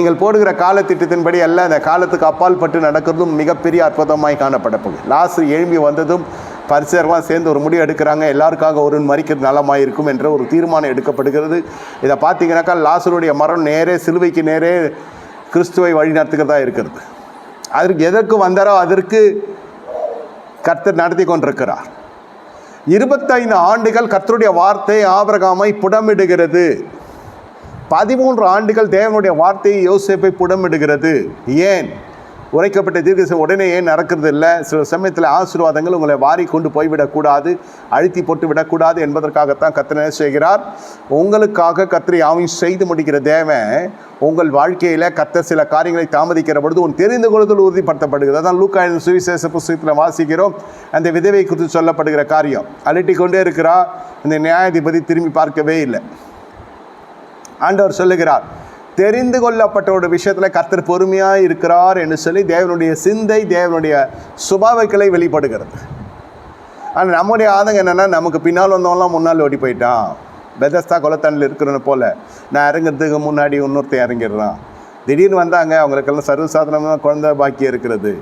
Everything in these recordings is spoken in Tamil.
நீங்கள் போடுகிற காலத்திட்டத்தின்படி அல்ல அந்த காலத்துக்கு அப்பால் பட்டு நடக்கிறதும் மிகப்பெரிய அற்புதமாய் காணப்படப்போகுது லாஸ்ட் எழும்பி வந்ததும் பரிசர்லாம் சேர்ந்து ஒரு முடிவு எடுக்கிறாங்க. எல்லாருக்காக ஒரு மறிக்கிறது நலமாக இருக்கும் என்ற ஒரு தீர்மானம் எடுக்கப்படுகிறது. இதை பார்த்தீங்கன்னாக்கா லாசருடைய மரம் நேரே சிலுவைக்கு நேரே கிறிஸ்துவை வழிநடத்துக்கிறதா இருக்கிறது. அதற்கு எதற்கு வந்தாரோ அதற்கு கர்த்தர் நடத்தி கொண்டிருக்கிறார். இருபத்தைந்து ஆண்டுகள் கர்த்தருடைய வார்த்தை ஆபரகாமை புடமிடுகிறது. பதிமூன்று ஆண்டுகள் தேவனுடைய வார்த்தையை யோசிப்பை புடமிடுகிறது. ஏன்? உரைக்கப்பட்ட தீர்க்கசம் உடனே ஏன் நடக்கிறது இல்லை? சில சமயத்தில் ஆசீர்வாதங்கள் உங்களை வாரி கொண்டு போய்விடக்கூடாது அழுத்தி போட்டு விடக்கூடாது என்பதற்காகத்தான் கர்த்தர் என்ன செய்கிறார்? உங்களுக்காக கத்திரி யாவையும் செய்து முடிக்கிற தேவன் உங்கள் வாழ்க்கையில் கத்த சில காரியங்களை தாமதிக்கிற பொழுது உன் தெரிந்து கொள்ளுதல் உறுதிப்படுத்தப்படுகிறது. அதான் லூக்காயின் சுவிசேஷ புஸ்தகத்தில் வாசிக்கிறோம். அந்த விதவை குறித்து சொல்லப்படுகிற காரியம். அலட்டி கொண்டே இருக்கிறா இந்த நியாயாதிபதி திரும்பி பார்க்கவே இல்லை. ஆண்டவர் சொல்லுகிறார் தெரிந்து கொள்ளப்பட்ட ஒரு விஷயத்தில் கர்த்தர் பொறுமையாக இருக்கிறார் என்று சொல்லி தேவனுடைய சிந்தை தேவனுடைய சுபாவக்களை வெளிப்படுகிறது. ஆனால் நம்முடைய ஆதங்கம் என்னென்னா நமக்கு பின்னால் வந்தவங்களாம் முன்னால் ஓடி போயிட்டான். பெதஸ்தா குளத்தண்ணில் இருக்கிறன போல். நான் இறங்குறதுக்கு முன்னாடி இன்னொருத்தன் இறங்கிடுறான். திடீர்னு வந்தாங்க அவங்களுக்கெல்லாம் சர்வசாதாரணமாக குழந்தை பாக்கியம் இருக்கிறது.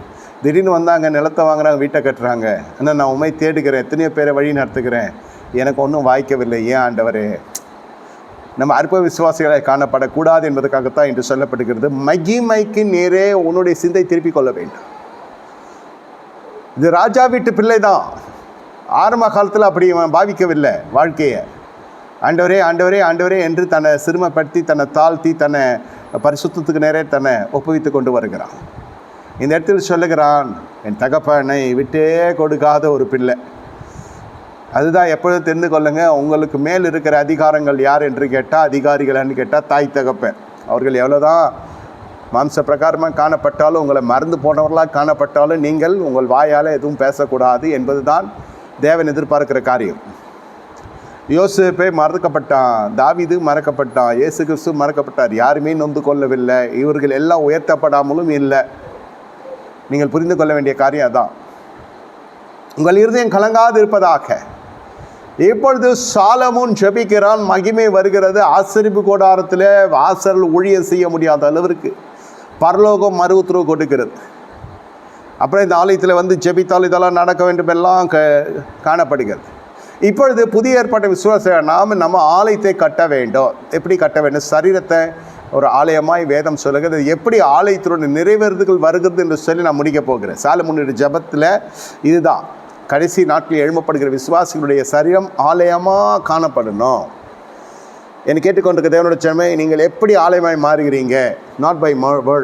திடீர்னு வந்தாங்க நிலத்தை வாங்குறாங்க வீட்டை கட்டுறாங்க. ஆனால் நான் உண்மை தேடுகிறேன் எத்தனையோ பேரை வழி நடத்துகிறேன். எனக்கு ஒன்றும் வாய்க்கவில்லை ஏன் ஆண்டவரே? நம்ம அற்ப விசுவாசிகளை காணப்படக்கூடாது என்பதற்காகத்தான் இன்று சொல்லப்படுகிறது மகிமைக்கு நேரே உன்னுடைய சிந்தை திருப்பிக் கொள்ள வேண்டும். இது ராஜா வீட்டு பிள்ளை தான் ஆரம்ப காலத்தில் அப்படி அவன் பாவிக்கவில்லை வாழ்க்கையை. ஆண்டவரே ஆண்டவரே ஆண்டவரே என்று தன்னை சிறுமைப்படுத்தி தன்னை தாழ்த்தி தன்னை பரிசுத்தத்துக்கு நேரே தன்னை ஒப்புவித்து கொண்டு வருகிறான். இந்த இடத்தில் சொல்லுகிறான் என் தகப்பனை விட்டே கொடுக்காத ஒரு பிள்ளை. அதுதான் எப்பொழுதும் தெரிந்து கொள்ளுங்க உங்களுக்கு மேல் இருக்கிற அதிகாரங்கள் யார் என்று கேட்டால் அதிகாரிகளான்னு கேட்டால் தாய் தகப்பன். அவர்கள் எவ்வளோதான் மாம்ச பிரகாரமாக காணப்பட்டாலும் உங்களை மறந்து போனவர்களாக காணப்பட்டாலும் நீங்கள் உங்கள் வாயால் எதுவும் பேசக்கூடாது என்பதுதான் தேவன் எதிர்பார்க்கிற காரியம். யோசிப்பே மறக்கப்பட்டான் தாவிது மறக்கப்பட்டான் இயேசு கிறிஸ்து மறக்கப்பட்டார். யாருமே நொந்து கொள்ளவில்லை இவர்கள் எல்லாம் உயர்த்தப்படாமலும் இல்லை. நீங்கள் புரிந்து கொள்ள வேண்டிய காரியம் அதான். உங்கள் இருதயம் கலங்காது இருப்பதாக இப்பொழுது சாலமுன் ஜெபிக்கிறான். மகிமை வருகிறது. ஆசிரிப்பு கோடாரத்தில் வாசல் ஊழியம் செய்ய முடியாத அளவிற்கு பரலோகம் மறு உத்தரவு கொடுக்கிறது. அப்புறம் இந்த ஆலயத்தில் வந்து ஜெபித்தால் இதெல்லாம் நடக்க வேண்டும் எல்லாம் க காணப்படுகிறது. இப்பொழுது புதிய ஏற்பாட்டை விசுவாச நாம் நம்ம ஆலயத்தை கட்ட வேண்டும். எப்படி கட்ட வேண்டும்? சரீரத்தை ஒரு ஆலயமாய் வேதம் சொல்லுகிறது. எப்படி ஆலயத்தினுடைய நிறைவேறுதல் வருகிறது என்று சொல்லி நான் முடிக்க போகிறேன். சாலமுன்னுடைய ஜபத்தில் இதுதான். கடைசி நாட்களில் எழுமப்படுகிற விசுவாசிகளுடைய சரீரம் ஆலயமாக காணப்படணும். என்னை கேட்டுக்கொண்டிருக்க தேவனோட சென்மை நீங்கள் எப்படி ஆலயமாய் மாறுகிறீங்க? Not by words